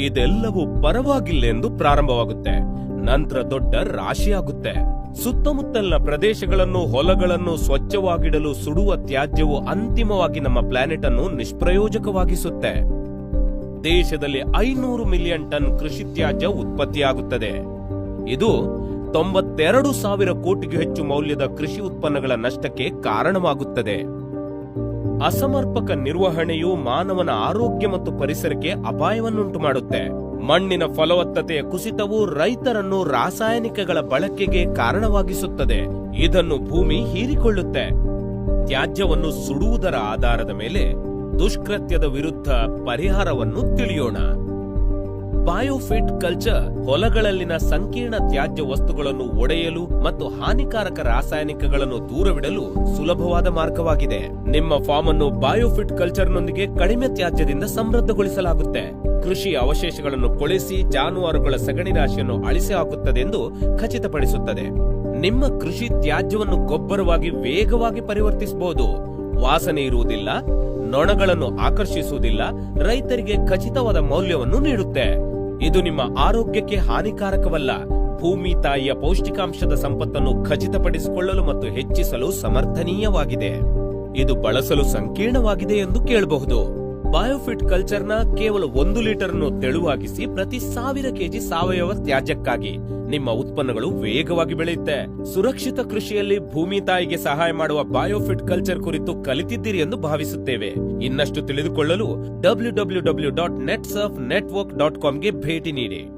ಇದೆಲ್ಲವೂ ಪರವಾಗಿಲ್ಲ ಎಂದು ಪ್ರಾರಂಭವಾಗುತ್ತೆ. ನಂತರ ದೊಡ್ಡ ರಾಶಿಯಾಗುತ್ತೆ ಸುತ್ತಮುತ್ತಲಿನ ಪ್ರದೇಶಗಳನ್ನು, ಹೊಲಗಳನ್ನು ಸ್ವಚ್ಛವಾಗಿಡಲು ಸುಡುವ ತ್ಯಾಜ್ಯವು ಅಂತಿಮವಾಗಿ ನಮ್ಮ ಪ್ಲಾನೆಟ್ ಅನ್ನು ನಿಷ್ಪ್ರಯೋಜಕವಾಗಿಸುತ್ತೆ. ದೇಶದಲ್ಲಿ ಐನೂರು ಮಿಲಿಯನ್ ಟನ್ ಕೃಷಿ ತ್ಯಾಜ್ಯ ಉತ್ಪತ್ತಿಯಾಗುತ್ತದೆ. ಇದು ತೊಂಬತ್ತೆರಡು ಸಾವಿರ ಕೋಟಿಗೂ ಹೆಚ್ಚು ಮೌಲ್ಯದ ಕೃಷಿ ಉತ್ಪನ್ನಗಳ ನಷ್ಟಕ್ಕೆ ಕಾರಣವಾಗುತ್ತದೆ. ಅಸಮರ್ಪಕ ನಿರ್ವಹಣೆಯು ಮಾನವನ ಆರೋಗ್ಯ ಮತ್ತು ಪರಿಸರಕ್ಕೆ ಅಪಾಯವನ್ನುಂಟು ಮಾಡುತ್ತೆ. ಮಣ್ಣಿನ ಫಲವತ್ತತೆಯ ಕುಸಿತವು ರೈತರನ್ನು ರಾಸಾಯನಿಕಗಳ ಬಳಕೆಗೆ ಕಾರಣವಾಗಿಸುತ್ತದೆ. ಇದನ್ನು ಭೂಮಿ ಹೀರಿಕೊಳ್ಳುತ್ತೆ. ತ್ಯಾಜ್ಯವನ್ನು ಸುಡುವುದರ ಆಧಾರದ ಮೇಲೆ ದುಷ್ಕೃತ್ಯದ ವಿರುದ್ಧ ಪರಿಹಾರವನ್ನು ತಿಳಿಯೋಣ. ಬಯೋಫಿಟ್ ಕಲ್ಚರ್ ಹೊಲಗಳಲ್ಲಿನ ಸಂಕೀರ್ಣ ತ್ಯಾಜ್ಯ ವಸ್ತುಗಳನ್ನು ಒಡೆಯಲು ಮತ್ತು ಹಾನಿಕಾರಕ ರಾಸಾಯನಿಕಗಳನ್ನು ದೂರವಿಡಲು ಸುಲಭವಾದ ಮಾರ್ಗವಾಗಿದೆ. ನಿಮ್ಮ ಫಾರ್ಮ್ ಅನ್ನು ಬಯೋಫಿಟ್ ಕಲ್ಚರ್ನೊಂದಿಗೆ ಕಡಿಮೆ ತ್ಯಾಜ್ಯದಿಂದ ಸಮೃದ್ಧಗೊಳಿಸಲಾಗುತ್ತೆ. ಕೃಷಿ ಅವಶೇಷಗಳನ್ನು ಕೊಳೆಸಿ ಜಾನುವಾರುಗಳ ಸಗಣಿ ರಾಶಿಯನ್ನು ಅಳಿಸಿ ಹಾಕುತ್ತದೆ ಎಂದು ಖಚಿತಪಡಿಸುತ್ತದೆ. ನಿಮ್ಮ ಕೃಷಿ ತ್ಯಾಜ್ಯವನ್ನು ಗೊಬ್ಬರವಾಗಿ ವೇಗವಾಗಿ ಪರಿವರ್ತಿಸಬಹುದು. ವಾಸನೆ ಇರುವುದಿಲ್ಲ, ನೊಣಗಳನ್ನು ಆಕರ್ಷಿಸುವುದಿಲ್ಲ, ರೈತರಿಗೆ ಖಚಿತವಾದ ಮೌಲ್ಯವನ್ನು ನೀಡುತ್ತೆ. ಇದು ನಿಮ್ಮ ಆರೋಗ್ಯಕ್ಕೆ ಹಾನಿಕಾರಕವಲ್ಲ. ಭೂಮಿ ತಾಯಿಯ ಪೌಷ್ಟಿಕಾಂಶದ ಸಂಪತ್ತನ್ನು ಖಚಿತಪಡಿಸಿಕೊಳ್ಳಲು ಮತ್ತು ಹೆಚ್ಚಿಸಲು ಸಮರ್ಥನೀಯವಾಗಿದೆ. ಇದು ಬಳಸಲು ಸಂಕೀರ್ಣವಾಗಿದೆ ಎಂದು ಕೇಳಬಹುದು. ಬಯೋಫಿಟ್ ಕಲ್ಚರ್ನ ಕೇವಲ ಒಂದು ಲೀಟರ್ ಅನ್ನು ತೆಳುವಾಗಿಸಿ ಪ್ರತಿ ಸಾವಿರ ಕೆಜಿ ಸಾವಯವ ತ್ಯಾಜ್ಯಕ್ಕಾಗಿ ನಿಮ್ಮ ಉತ್ಪನ್ನಗಳು ವೇಗವಾಗಿ ಬೆಳೆಯುತ್ತೆ. ಸುರಕ್ಷಿತ ಕೃಷಿಯಲ್ಲಿ ಭೂಮಿ ತಾಯಿಗೆ ಸಹಾಯ ಮಾಡುವ ಬಯೋಫಿಟ್ ಕಲ್ಚರ್ ಕುರಿತು ಕಲಿತಿದ್ದೀರಿ ಎಂದು ಭಾವಿಸುತ್ತೇವೆ. ಇನ್ನಷ್ಟು ತಿಳಿದುಕೊಳ್ಳಲು W W W dot net surf network dot ಕಾಮ್ಗೆ ಭೇಟಿ ನೀಡಿ.